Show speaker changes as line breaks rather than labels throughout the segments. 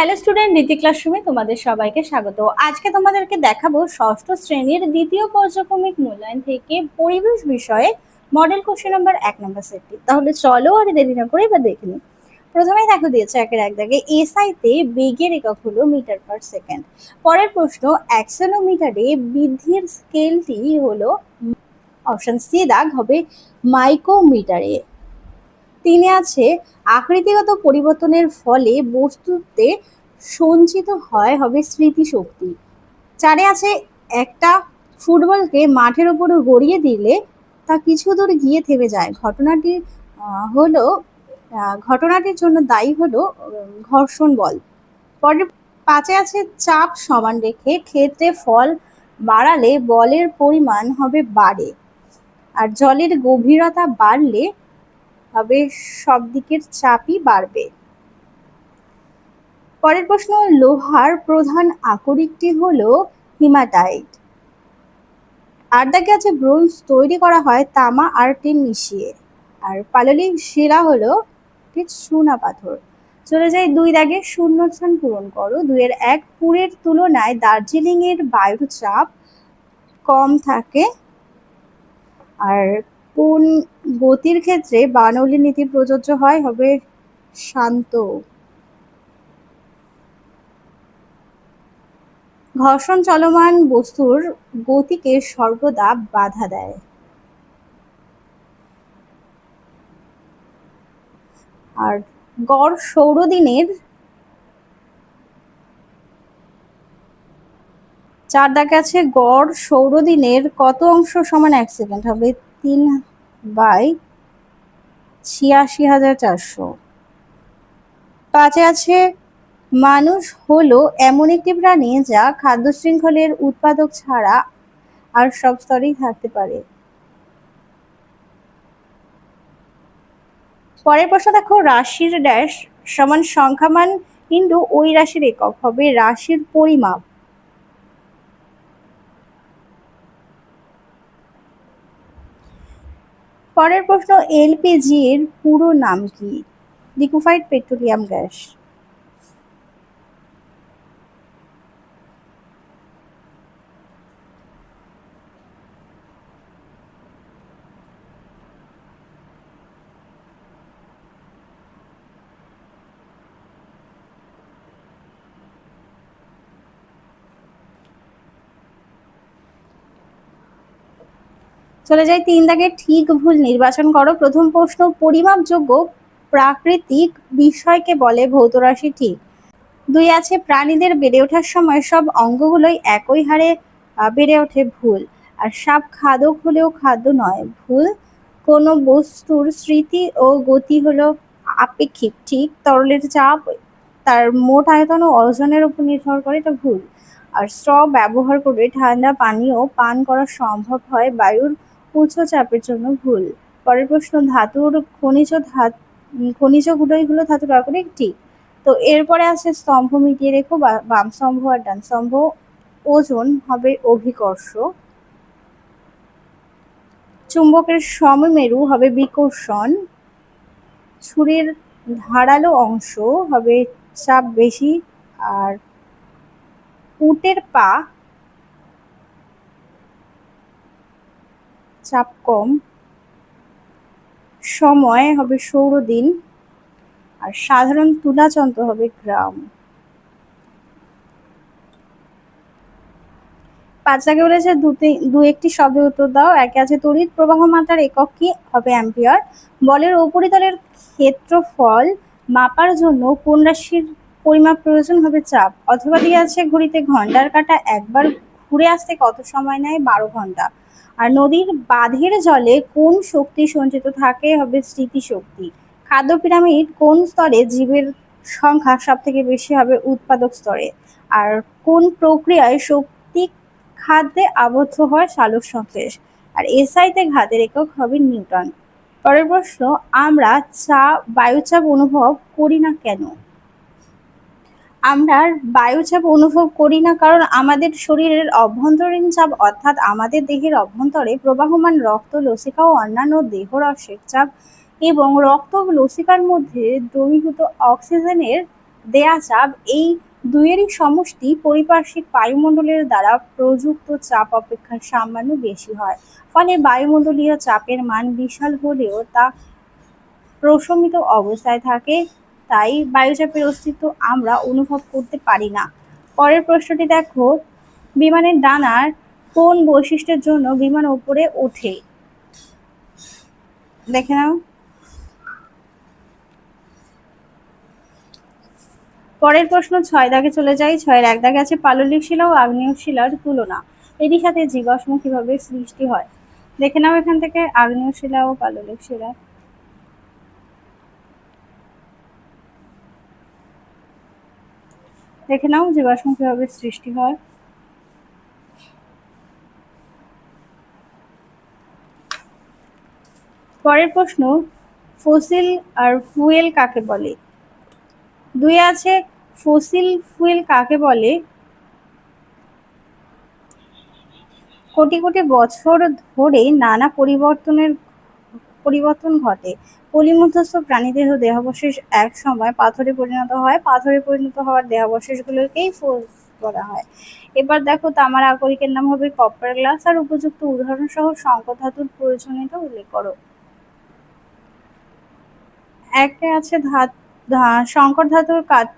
Hello student রীতি ক্লাসরুমে তোমাদের সবাইকে স্বাগত। আজকে তোমাদেরকে দেখাবো ষষ্ঠ শ্রেণির দ্বিতীয় পর্যক্রমিক মূল্যায়ন থেকে পরিবেশ বিষয়ে মডেল কোশ্চেন নাম্বার এক নম্বর সেটটি তাহলে চলো আর দেরি না করে এবার দেখে নিই। প্রথমেই দেখো দিয়েছে একের এক দাগে এসআইতে বেগের একক হলো মিটার পার সেকেন্ড পরের প্রশ্ন অ্যাক্সেলোমিটারে বৃদ্ধির স্কেলটি হলো অপশন সি দাগ হবে মাইক্রোমিটারে তিনে আছে, আকৃতিগত পরিবর্তনের ফলে বস্তুতে সঞ্চিত হয় হবে স্মৃতিশক্তি। চারে আছে, একটা ফুটবলকে মাঠের ওপরে গড়িয়ে দিলে তা কিছু দূর গিয়ে থেমে যায়। ঘটনাটি হলো ঘটনাটির জন্য দায়ী হলো ঘর্ষণ বল। পরের পাঁচে আছে, চাপ সমান রেখে ক্ষেত্রে ফল বাড়ালে বলের পরিমাণ হবে বাড়ে। আর জলের গভীরতা বাড়লে হবে, সব দিকের চাপই বাড়বে। পরের প্রশ্ন, লোহার প্রধান আকরিকটি হলো হিমাটাইট। আর দাগে আছে ব্রোঞ্জ তৈরি করা হয় তামা আর টিন মিশিয়ে। আর পাললিক শিলা হলো ঠিক সোনা পাথর। চলে যাই দুই দাগে, শূন্যস্থান পূরণ করো। দুইয়ের এক পুরের তুলনায় দার্জিলিং এর বায়ুর চাপ কম থাকে। আর কোন গতির ক্ষেত্রে বার্নৌলি নীতি প্রযোজ্য হয়? হবে শান্ত। ঘর্ষণ চলমান বস্তুর গতিকে সর্বদা বাধা দেয়। আর গড় সৌরদিনের চার দাগে আছে গড় সৌরদিনের কত অংশ সমান সেকেন্ড? হবে তিন বাই ছিয়াশি হাজার চারশো। পাঁচে আছে, মানুষ হলো এমন একটি প্রাণী যা খাদ্য শৃঙ্খলের উৎপাদক ছাড়া আর সব স্তরেই থাকতে পারে। পরের প্রশ্ন দেখো, রাশির ড্যাশ সমান সংখ্যামান কিন্তু ওই রাশির একক হবে, রাশির পরিমাপ। পরের প্রশ্ন এলপিজির পুরো নাম কি? Liquefied petroleum gas. চলে যাই তিন দাগে। ঠিক ভুল, নির্বাচন করো। প্রথম প্রশ্ন, পরিমাপযোগ্য প্রাকৃতিক বিষয়কে বলে ভৌত রাশি ঠিক। দুই আছে, প্রাণীদের বেড়ে ওঠার সময় সব অঙ্গগুলোই একই হারে বেড়ে ওঠে ভুল। আর সাপ খাদক হলেও খাদ্য নয়, ভুল। কোনো বস্তুর স্মৃতি ও গতি হলো আপেক্ষিক, ঠিক। তরলের চাপ, তার মোট আয়তন ও ওজনের উপর নির্ভর করে, এটা ভুল। আর স্ট্র ব্যবহার করে ঠান্ডা পানীয় পান করা সম্ভব হয়, বায়ুর উচ্চ চাপের জন্য ভুল। পরের প্রশ্ন, ধাতুর খনিজ ধাত খনিজ খনিজগুলোই হলো ধাতুর আকরিক একটি তো এরপরে আছে স্তম্ভ মিটিয়ে রেখো বাম স্তম্ভ আর ডান স্তম্ভ। ওজন হবে অভিকর্ষ। চুম্বকের সমমেরু হবে বিকর্ষণ। ছুরির ধারালো অংশ হবে চাপ বেশি। আর উটের পা চাপ কম। সময় হবে সৌর দিন আর সাধারণ তুলাযন্ত্র হবে গ্রাম। পাঁচ দাগে বলেছে দু একটি শব্দের উত্তর দাও। একে আছে তড়িৎ প্রবাহ মাত্রার একক কি? হবে অ্যাম্পিয়ার। বলের উপরিতলের ক্ষেত্রফল মাপার জন্য কোন রাশির পরিমাপ প্রয়োজন হবে চাপ? অথবা দিয়ে আছে ঘড়িতে ঘণ্টার কাটা একবার ঘুরে আসতে কত সময় নেয়? বারো ঘণ্টা। আর নদীর বাঁধের জলে কোন শক্তি সঞ্চিত থাকে হবে স্মৃতিশক্তি। খাদ্য পিরামিড কোন স্তরে জীবের সংখ্যা সব থেকে বেশি হবে উৎপাদক স্তরে? আর কোন প্রক্রিয়ায় শক্তি খাদ্যে আবদ্ধ হয় সালোক সংশ্লেষ আর এসআইতে ঘাতের একক হবে নিউটন। পরের প্রশ্ন, আমরা চাপ বায়ুচাপ অনুভব করি না কেন? আমরা বায়ুচাপ অনুভব করি না, কারণ আমাদের শরীরের অভ্যন্তরীণ চাপ অর্থাৎ আমাদের দেহের অভ্যন্তরে প্রবাহমান রক্ত, লসিকা ও অন্যান্য দেহরসের চাপ এবং রক্ত লসিকার মধ্যে দ্রবীভূত অক্সিজেনের দেয়া চাপ, এই দুইয়েরই সমষ্টি পরিপার্শ্বিক বায়ুমণ্ডলের দ্বারা প্রযুক্ত চাপ অপেক্ষা সামান্য বেশি হয়। ফলে বায়ুমণ্ডলীয় চাপের মান বিশাল হলেও তা প্রশমিত অবস্থায় থাকে। তাই বায়ুচাপের অস্তিত্ব আমরা অনুভব করতে পারি না। পরের প্রশ্নটি দেখো, বিমানের ডানার কোন বৈশিষ্ট্যের জন্য বিমান উপরে ওঠে? দেখে নাও। পরের প্রশ্ন ছয় দাগে চলে যাই। ছয়ের এক দাগে আছে পাললিক শিলা ও আগ্নেয় শিলার তুলনা। এরই সাথে জীবাশ্ম কীভাবে সৃষ্টি হয়? দেখে নাও এখান থেকে, আগ্নেয় শিলা ও পাললিক শিলা। দেখে নাও জীবাশ্ম কীভাবে সৃষ্টি হয়। পরের প্রশ্ন, ফসিল আর ফুয়েল কাকে বলে? দুই আছে, ফসিল ফুয়েল কাকে বলে? কোটি কোটি বছর ধরে নানা পরিবর্তনের পরিবর্তন ঘটে। পলিমধ্যস্থ প্রাণীদেহ দেহাবশেষ এক সময় পাথরে পরিণত হয়। পাথরে পরিণত হওয়ার দেহাবশেষগুলোকেই বলা হয়। এবার দেখো, তামার আকরিকের নাম হবে কপার গ্লাস আর উপযুক্ত উদাহরণ সহ ধাতুর প্রয়োজনীয়তা উল্লেখ করো। একে আছে ধাত শঙ্কর ধাতুর কাঠ।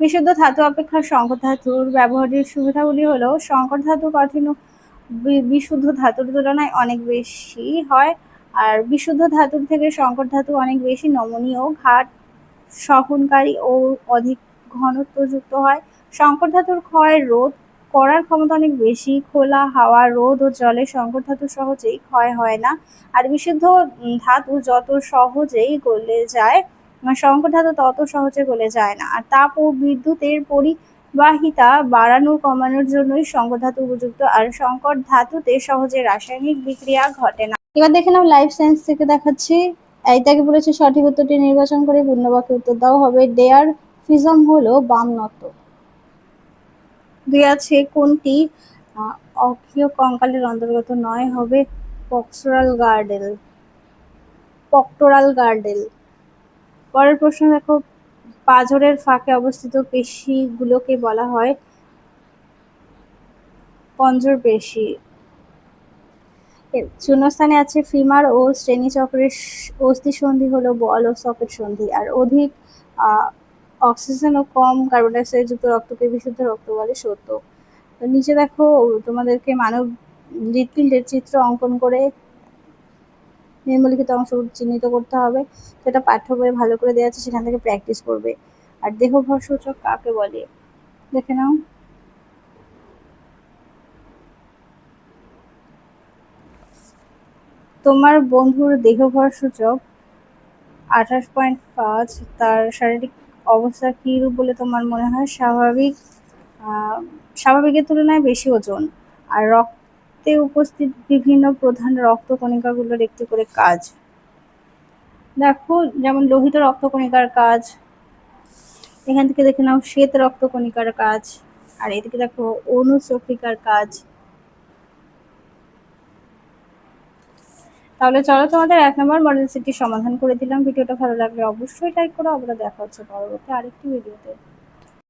বিশুদ্ধ ধাতু অপেক্ষা শঙ্কর ধাতুর ব্যবহারের সুবিধাগুলি হলো, শঙ্কর ধাতু কঠিন বিশুদ্ধ ধাতুর তুলনায় অনেক বেশি হয়। আর বিশুদ্ধ ধাতুর থেকে শঙ্কর ধাতু অনেক বেশি নমনীয়, ঘাট সহনকারী ও অধিক ঘনত্বযুক্ত হয়। শঙ্কর ধাতুর ক্ষয় রোধ করার ক্ষমতা অনেক বেশি। খোলা, হাওয়া, রোদ ও জলে শঙ্কর ধাতু সহজেই ক্ষয় হয় না। আর বিশুদ্ধ ধাতু যত সহজেই গলে যায় শঙ্কর ধাতু তত সহজে গলে যায় না। আর তাপ ও বিদ্যুতের পরিবাহিতা বাড়ানো, কমানোর জন্যই শঙ্কর ধাতু উপযুক্ত। আর শঙ্কর ধাতুতে সহজে রাসায়নিক বিক্রিয়া ঘটে না। এবার দেখে নাও লাইফ সায়েন্স থেকে দেখাচ্ছি। এইটাকে বলেছে, সঠিক উত্তরটি নির্বাচন করে পূর্ণবাক্যে উত্তর দাও হবে। ডেয়ার ফিজম হলো বামনত দুই আছে, কোনটি? অক্ষীয় কঙ্কালের অন্তর্গত নয়, হবে পক্সরাল গার্ডেল পক্টোরাল গার্ডেল পরের প্রশ্ন দেখো পাঁজরের ফাঁকে অবস্থিত পেশিগুলোকে বলা হয় পঞ্জর পেশি শূন্যস্থানে আছে ফিমার ও শ্রেণীচক্রের অস্থি সন্ধি হলো বল ও সকেট সন্ধি। আর অধিক অক্সিজেন ও কম কার্বন ডাইঅক্সাইড যুক্ত রক্তকে বিশুদ্ধ রক্ত বলে সত্য। নিচে দেখো, তোমাদেরকে মানব হৃৎপিণ্ডের চিত্র অঙ্কন করে নিম্নলিখিত অংশ চিহ্নিত করতে হবে। সেটা পাঠ্য বইয়ে ভালো করে দেওয়া আছে, সেখান থেকে প্র্যাকটিস করবে। আর দেহভর সূচক কাকে বলে? দেখে নাও। তোমার বন্ধুর দেহভর সূচক আঠাশ পয়েন্ট পাঁচ, তার শারীরিক অবস্থা কীরূপ বলে তোমার মনে হয়? স্বাভাবিক স্বাভাবিকের তুলনায় বেশি ওজন। আর রক্তে উপস্থিত বিভিন্ন প্রধান রক্ত রক্তকণিকাগুলোর একটি করে কাজ। দেখো, যেমন লোহিত রক্তকণিকার কাজ, এখান থেকে দেখে নাও শ্বেত রক্তকণিকার কাজ, আর এদিকে দেখো অনুচক্রিকার কাজ। তাহলে চলো তোমাদের এক নম্বর মডেল সেটটি সমাধান করে দিলাম। ভিডিওটা ভালো লাগলে অবশ্যই লাইক করো। আমরা দেখা হচ্ছে পরবর্তী আরেকটি ভিডিওতে